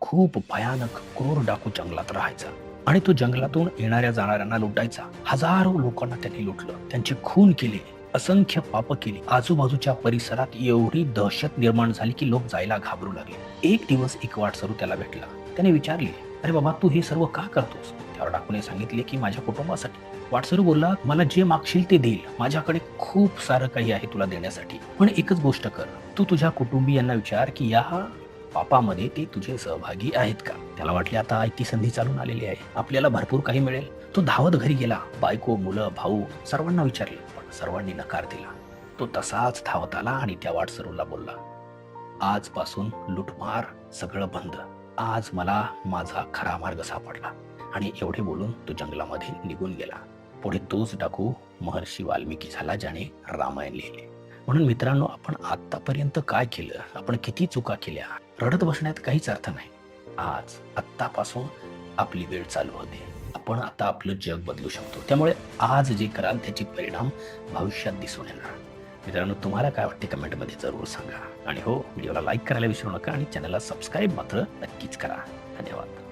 खूप भयानक क्रूर डाकू जंगलात राहायचा आणि तो जंगलातून येणाऱ्या जाणाऱ्यांना लुटायचा. हजारो लोकांना त्यांनी लुटलं. त्यांचे खून केले असंख्य पाप केली. आजूबाजूच्या परिसरात एवढी दहशत निर्माण झाली की लोक जायला घाबरू लागले. एक दिवस एक वाटसरू त्याला भेटला. त्याने विचारले अरे बाबा तू हे सर्व का करतोस? त्यावर डाकूने सांगितले की माझ्या कुटुंबासाठी. वाटसरू बोलला मला जे मागशील ते देईल. माझ्याकडे खूप सारं काही आहे तुला देण्यासाठी. पण एकच गोष्ट कर. तू तुझ्या कुटुंबियांना विचार की या पापामध्ये ते तुझे सहभागी आहेत का? त्याला वाटले आता ती संधी चालून आलेली आहे. आपल्याला भरपूर काही मिळेल. तो धावत घरी गेला. बायको मुलं भाऊ सर्वांना विचारले पण सर्वांनी नकार दिला. तो तसाच धावत आला आणि त्या वाटसरूला बोलला आजपासून लुटमार सगळं बंद. आज मला माझा खरा मार्ग सापडला. आणि एवढे बोलून तो जंगलामध्ये निघून गेला. पुढे तोच डाकू महर्षी वाल्मिकी झाला ज्याने रामायण लिहिले. म्हणून मित्रांनो आपण आत्तापर्यंत काय केलं? आपण किती चुका केल्या? रडत बसण्यात काहीच अर्थ नाही. आज आत्तापासून आपली वेळ चालू होते. आपण आता आपलं जग बदलू शकतो. त्यामुळे आज जे कराल त्याचे परिणाम भविष्यात दिसून येणार. मित्रांनो तुम्हाला काय वाटते कमेंटमध्ये जरूर सांगा. आणि हो व्हिडिओला लाईक करायला विसरू नका आणि चॅनलला सबस्क्राईब मात्र नक्कीच करा. धन्यवाद.